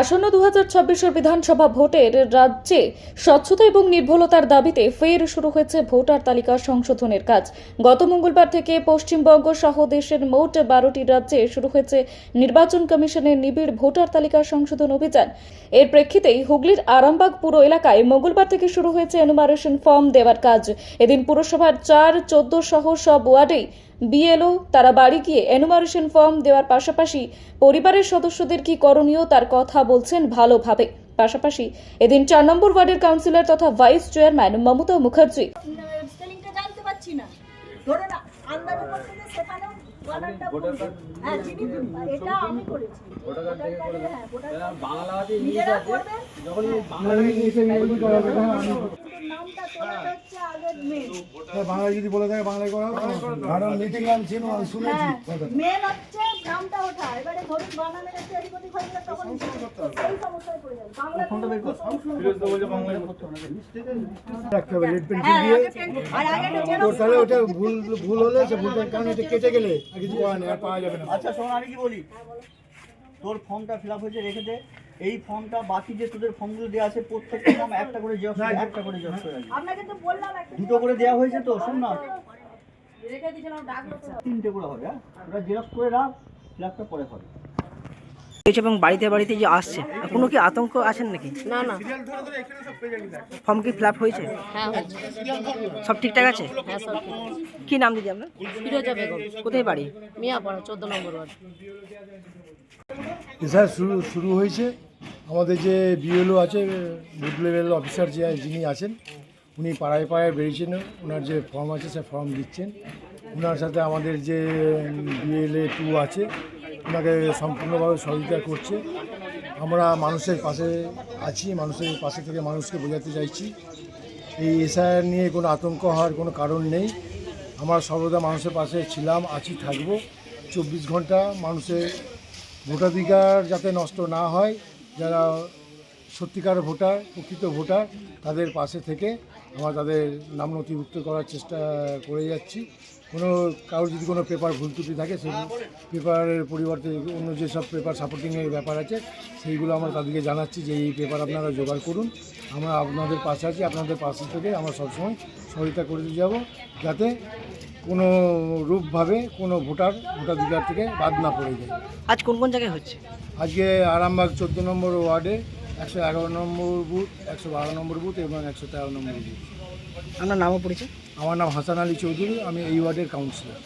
আসন্ন দু হাজার ছাব্বিশের বিধানসভা ভোটের রাজ্যে স্বচ্ছতা এবং নির্ভুলতার দাবিতে ফের শুরু হয়েছে ভোটার তালিকা সংশোধনের কাজ। গত মঙ্গলবার থেকে পশ্চিমবঙ্গ সহ দেশের মোট বারোটি রাজ্যে শুরু হয়েছে নির্বাচন কমিশনের নিবিড় ভোটার তালিকা সংশোধন অভিযান। এর প্রেক্ষিতেই হুগলির আরামবাগ পুর এলাকায় মঙ্গলবার থেকে শুরু হয়েছে এনুমারেশন ফর্ম দেওয়ার কাজ। এদিন পুরসভার চার, চোদ্দ সহ সব ওয়ার্ডেই বিএলও তারা বাড়ি গিয়ে এনুমারেশন ফর্ম দেওয়ার পাশাপাশি পরিবারের সদস্যদের কি করণীয় তার কথা বলছেন ভালোভাবে। পাশাপাশি এদিন চার নম্বর ওয়ার্ডের কাউন্সিলর তথা ভাইস চেয়ারম্যান মমতা মুখার্জি। হ্যাঁ হ্যাঁ বাংলা মেন হ্যাঁ, বাংলা যদি বলে থাকে বাংলায় করা হবে। কারণ মিটিং আমি শুনেছি। হ্যাঁ মেন হচ্ছে নামটা ওঠা এবারে ধরুন বানানের একটু এদিক ওদিক হয়ে গেলে তখন সেই সমস্যায় পড়ে যাবে। বাংলা ফোনটা বের কর রাখতে হবে রেড পেন্সিল হ্যাঁ দিয়ে। আর আগে একটা তো xerox তাহলে ওটা ভুল ভুল হলে সে ভুলটার কারণে এটা কেটে গেলে আর কিছু করার নেই আর পাওয়া যাবে না। আচ্ছা শোন আমি কি বলি? তোর ফর্মটা ফিল আপ হয়েছে রেখে দে। এই ফর্মটা বাকি যে তোদের ফর্মগুলো দেওয়া আছে প্রত্যেকটা নাম একটা করে জেরক্স একটা করে জেরক্স করে। আপনাকে তো বললাম একটা দুটো করে দেওয়া হয়েছে তো শোন না। তিনটে করে হবে হ্যাঁ? ওটা জেরক্স করে রাখ আপটা পরে হবে। এবং বাড়িতে বাড়িতে যে আসছে কোনো কি আতঙ্ক আছেন নাকি? না না। ফর্ম কি ফিল আপ হয়েছে? হ্যাঁ সব ঠিকঠাক আছে? হ্যাঁ আছে। কি নাম দিদি আপনার? ফিরোজা বেগম। কোথায় বাড়ি? মিয়াপাড়া চোদ্দ নম্বর ওয়ার্ড। স্যার শুরু শুরু হয়েছে। আমাদের যে বিএলও আছে, বুথ লেভেল অফিসার যে যিনি আছেন, উনি পাড়ায় পাড়ায় বেরিয়েছেন ওনার যে ফর্ম আছে সে ফর্ম দিচ্ছেন। ওনার সাথে আমাদের যে বিএলএ টু আছে ওনাকে সম্পূর্ণভাবে সহযোগিতা করছে। আমরা মানুষের পাশে আছি, মানুষের পাশে থেকে মানুষকে বোঝাতে চাইছি। এই এসআইআর নিয়ে কোনো আতঙ্ক হওয়ার কোনো কারণ নেই। আমরা সর্বদা মানুষের পাশে ছিলাম, আছি, থাকব। চব্বিশ ঘণ্টা মানুষের ভোটাধিকার যাতে নষ্ট না হয় যারা সত্যিকার ভোটার, প্রকৃত ভোটার, তাদের পাশে থেকে আমরা তাদের নাম নথিভুক্ত করার চেষ্টা করে যাচ্ছি। কোনো, কারোর যদি কোনো পেপার ভুল ত্রুটি থাকে, সেই পেপারের পরিবর্তে অন্য যেসব পেপার সাপোর্টিংয়ের ব্যাপার আছে, সেইগুলো আমরা তাদেরকে জানাচ্ছি যে এই পেপার আপনারা জোগাড় করুন। আমরা আপনাদের পাশে আছি, আপনাদের পাশে থেকে আমরা সবসময় সহায়তা করে যাব, যাতে কোনো রূপভাবে কোনো ভোটার ভোটাধিকার থেকে বাদ না পড়ে যায়। আজ কোন কোন জায়গায় হচ্ছে? আজকে আরামবাগ চোদ্দ নম্বর ওয়ার্ডে একশো এগারো নম্বর বুথ একশো বারো নম্বর বুথ এবং একশো তেরো নম্বর বুথ। আপনার নামও পড়েছে আমার নাম হাসান আলী চৌধুরী আমি এই ওয়ার্ডের কাউন্সিলর